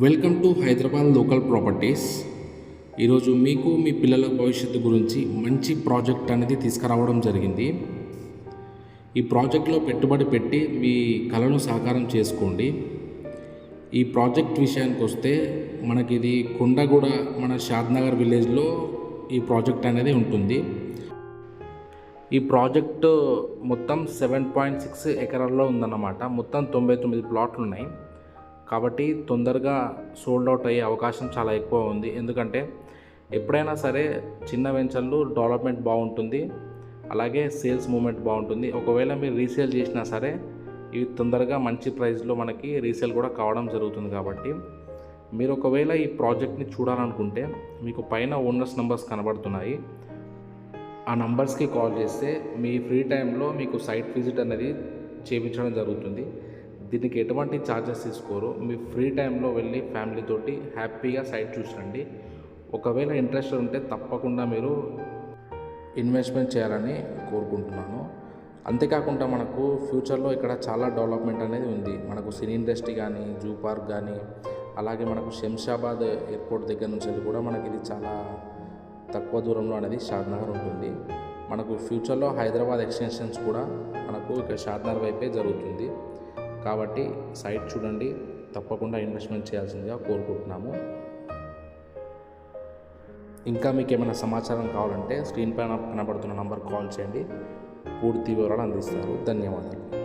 Welcome to Hyderabad local properties ఈరోజు మీకు మీ పిల్లల భవిష్యత్తు గురించి మంచి ప్రాజెక్ట్ అనేది తీసుకురావడం జరిగింది. ఈ ప్రాజెక్ట్లో పెట్టుబడి పెట్టి మీ కళను సాకారం చేసుకోండి. ఈ ప్రాజెక్ట్ విషయానికి వస్తే మనకి ఇది కొండగూడ మన షాద్నగర్ విలేజ్లో ఈ ప్రాజెక్ట్ అనేది ఉంటుంది. ఈ ప్రాజెక్టు మొత్తం సెవెన్ పాయింట్ సిక్స్ ఎకరాల్లో ఉందన్నమాట. మొత్తం తొంభై తొమ్మిది ప్లాట్లు ఉన్నాయి. కాబట్టి తొందరగా సోల్డ్ అవుట్ అయ్యే అవకాశం చాలా ఎక్కువ ఉంది. ఎందుకంటే ఎప్పుడైనా సరే చిన్న వెంచర్లు డెవలప్మెంట్ బాగుంటుంది. అలాగే సేల్స్ మూమెంట్ బాగుంటుంది. ఒకవేళ మీరు రీసేల్ చేసినా సరే ఇవి తొందరగా మంచి ప్రైస్లో మనకి రీసేల్ కూడా కావడం జరుగుతుంది కాబట్టి మీరు ఒకవేళ ఈ ప్రాజెక్ట్ని చూడాలనుకుంటే మీకు పైన ఓనర్స్ నెంబర్స్ కనబడుతున్నాయి. ఆ నంబర్స్కి కాల్ చేస్తే మీ ఫ్రీ టైంలో మీకు సైట్ విజిట్ అనేది చేయించడం జరుగుతుంది. దీనికి ఎటువంటి ఛార్జెస్ తీసుకోరు. మీ ఫ్రీ టైంలో వెళ్ళి ఫ్యామిలీతోటి హ్యాపీగా సైట్ చూసిరండి. ఒకవేళ ఇంట్రెస్ట్ ఉంటే తప్పకుండా మీరు ఇన్వెస్ట్మెంట్ చేయాలని కోరుకుంటున్నాను. అంతేకాకుండా మనకు ఫ్యూచర్లో ఇక్కడ చాలా డెవలప్మెంట్ అనేది ఉంది. మనకు సినీ ఇండస్ట్రీ కానీ జూ పార్క్ కానీ అలాగే మనకు శంషాబాద్ ఎయిర్పోర్ట్ దగ్గర నుంచి కూడా మనకి ఇది చాలా తక్కువ దూరంలో అనేది షాద్నగర్ ఉంటుంది. మనకు ఫ్యూచర్లో హైదరాబాద్ ఎక్స్టెన్షన్స్ కూడా మనకు ఇక్కడ షాద్నగర్ వైపే జరుగుతుంది. కాబట్టి సైట్ చూడండి. తప్పకుండా ఇన్వెస్ట్మెంట్ చేయాల్సిందిగా కోరుకుంటున్నాము. ఇంకా మీకు ఏమైనా సమాచారం కావాలంటే స్క్రీన్ పైన కనబడుతున్న నంబర్ కాల్ చేయండి. పూర్తి వివరాలు అందిస్తారు. ధన్యవాదాలు.